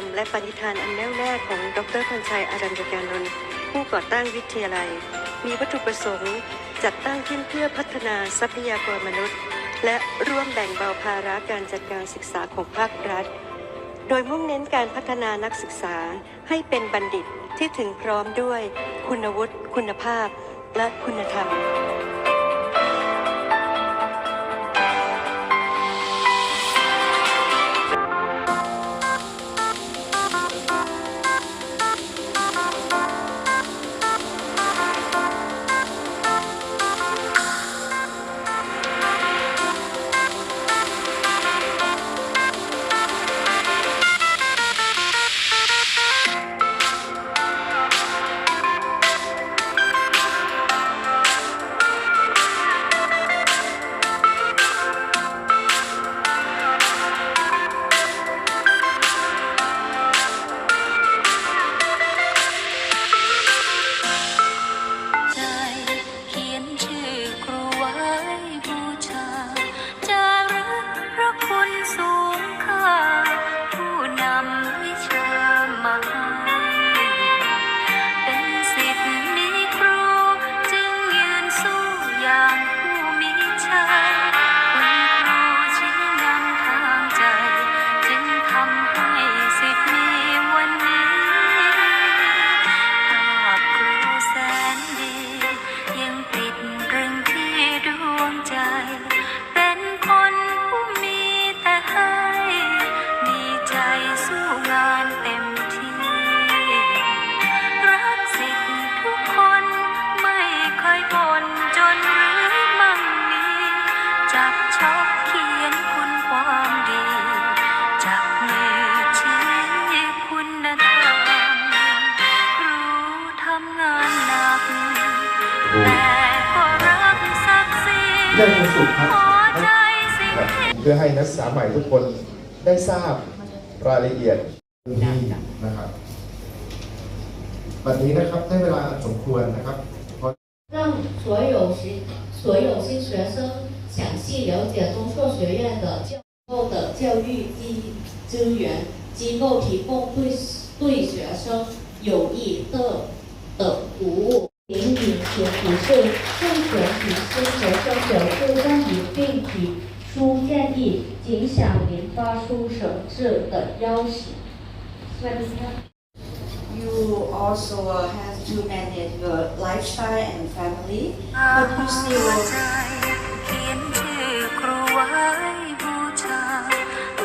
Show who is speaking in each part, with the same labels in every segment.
Speaker 1: มและปณิธานอันแน่วแน่ของดรพันชัยอารัญญกานนท์ผู้ก่อตั้งวิทยาลัย มีวัตถุประสงค์ จัดตั้งขึ้นเพื่อพัฒนาทรัพยากรมนุษย์ และร่วมแบ่งเบาภาระการจัดการศึกษาของภาครัฐ โดยมุ่งเน้นการพัฒนานักศึกษาให้เป็นบัณฑิตที่ถึงพร้อมด้วย คุณวุฒิ คุณภาพ และคุณธรรม
Speaker 2: รี ได้ความ
Speaker 3: สุขครับ
Speaker 2: หัวใจสิ่งที่
Speaker 3: เพื่อให้นักศึกษาใหม่ทุกคนได้ทราบรายละเอียดพื้นที่นะครับวันนี้นะครับได้เวลาสมควรนะครับ
Speaker 4: 让所有新所有新学生详细了解中硕学院的教后的教育资资源机构提供对对学生有益的的服务。领领请提示 授权提示学生表示让与并提出建议，仅响铃发出省制的邀请。สวัสดีครับ
Speaker 5: You also have to manage your lifestyle and family, but you
Speaker 2: หั
Speaker 5: still
Speaker 2: วใจเขียนชื่อครูไว้บูชา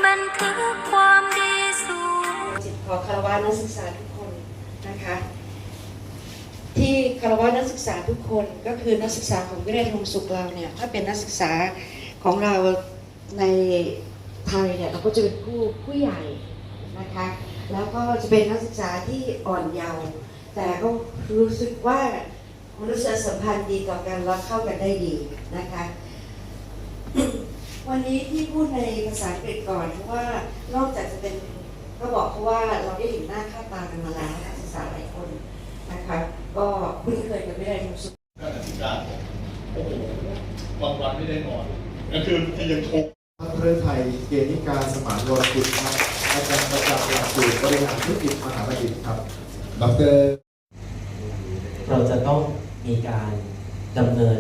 Speaker 2: บันทึกความดีสูง
Speaker 5: จิตขอคารวะนักศึกษาทุกคนนะคะ ที่คารวะนักศึกษาทุกคนก็คือนักศึกษาของวิทยาลัยธรรมสุขเราเนี่ยถ้าเป็นนักศึกษาของเราในไทยเนี่ยเราก็จะเป็นผู้ผู้ใหญ่นะคะแล้วก็จะเป็นนักศึกษาที่อ่อนเยาว์แต่ก็รู้สึกว่ามนุษยสัมพันธ์ดีต่อกันและเข้ากันได้ดีนะคะวันนี้ที่พูดในภาษาอังกฤษก่อนเพราะว่านอกจากจะเป็นก็บอกเพราะว่าเราได้เห็นหน้าค่าตากันมาแล้วนักศึกษาหลายคนนะคะ ก็คุ้นเคยกับวิทยาลัยธรรมศาสตร์
Speaker 6: ก็อธิการผมโอ้โหบางวันไม่ได้นอนก็คือที่ยังชก
Speaker 3: ท่านเรือไทยเกณิการสมานวรกุลครับอาจารย์ประจำหลักสูตรบริหารธุรกิจมหาบัณฑิตครับดร
Speaker 7: เราจะต้องมีการดำเนิน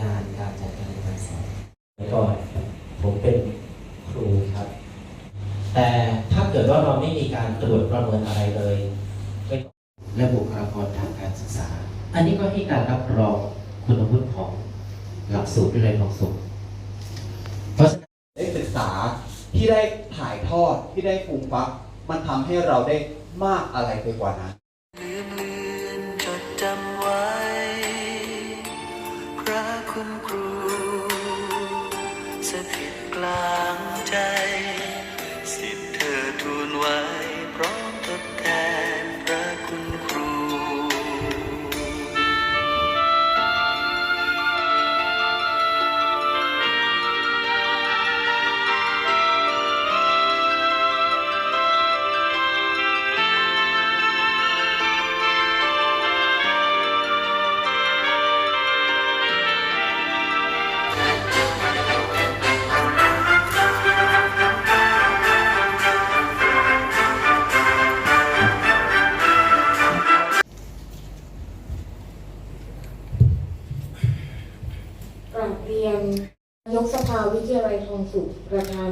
Speaker 7: งานการจัดการเรียนการสอนไว้ก่อนผมเป็นครูครับ แต่ถ้าเกิดว่าเราไม่มีการตรวจประเมินอะไรเลยไม่ต้องและบุคลากรทาง การศึกษา อันนี้ก็ให้การรับรองคุณวุฒิของหลักสูตรวิทยาลัยทองสุขเพราะฉะนั้น
Speaker 8: ได้ศึกษาที่ได้ถ่ายทอดที่ได้ฟูมฟัก มันทำให้เราได้มากอะไรไปกว่านั้น
Speaker 9: ลืมเลือนจดจำไว้ พระคุณครูสถิตกลางใจ สิทธิ์เธอทูลไว้พร้อมทดแทน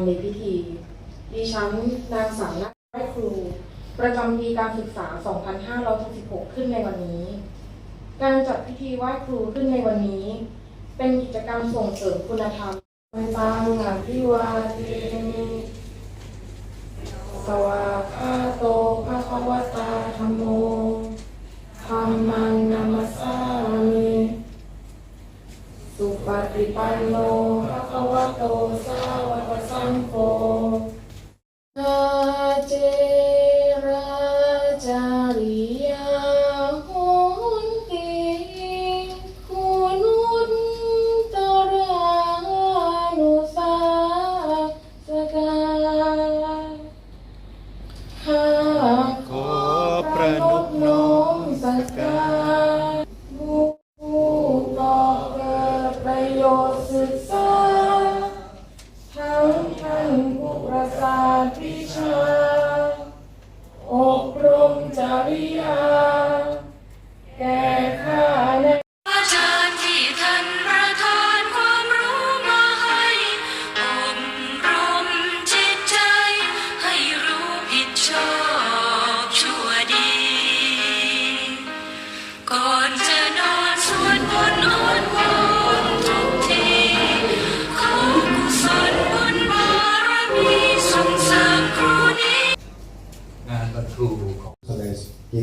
Speaker 10: ในพิธี ดิฉันนางสาวนาไหว้ครู ประจำปีการศึกษา 2566 ขึ้นในวันนี้ การจัดพิธีไหว้ครูขึ้นในวันนี้ เป็นกิจกรรมส่งเสริมคุณธรรมไปตังอภิวาทมิสวาคาโตภะคะวตาธัมโมธัมมังนามัสสามิสุปฏิปันโนภะคะวะโตสา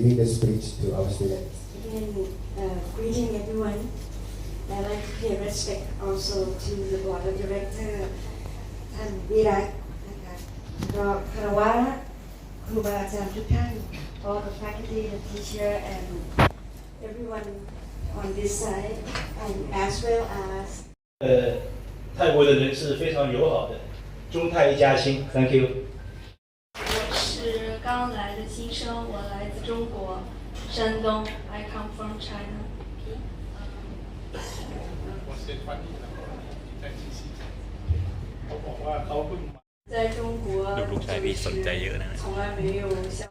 Speaker 3: giving the speech to our students.
Speaker 5: Again, uh, greeting everyone. I'd like to pay respect also to the board of director, um, and Virat, uh, Karawara, Kuba Jamdukan, all the faculty, the teacher, and everyone on this side, and as well as
Speaker 6: 呃，泰国的人是非常友好的，中泰一家亲，Thank you。
Speaker 10: Shandong. I come from China.
Speaker 6: What's it funny? He
Speaker 10: 在中国，
Speaker 11: 在中国，
Speaker 10: 从来没有像。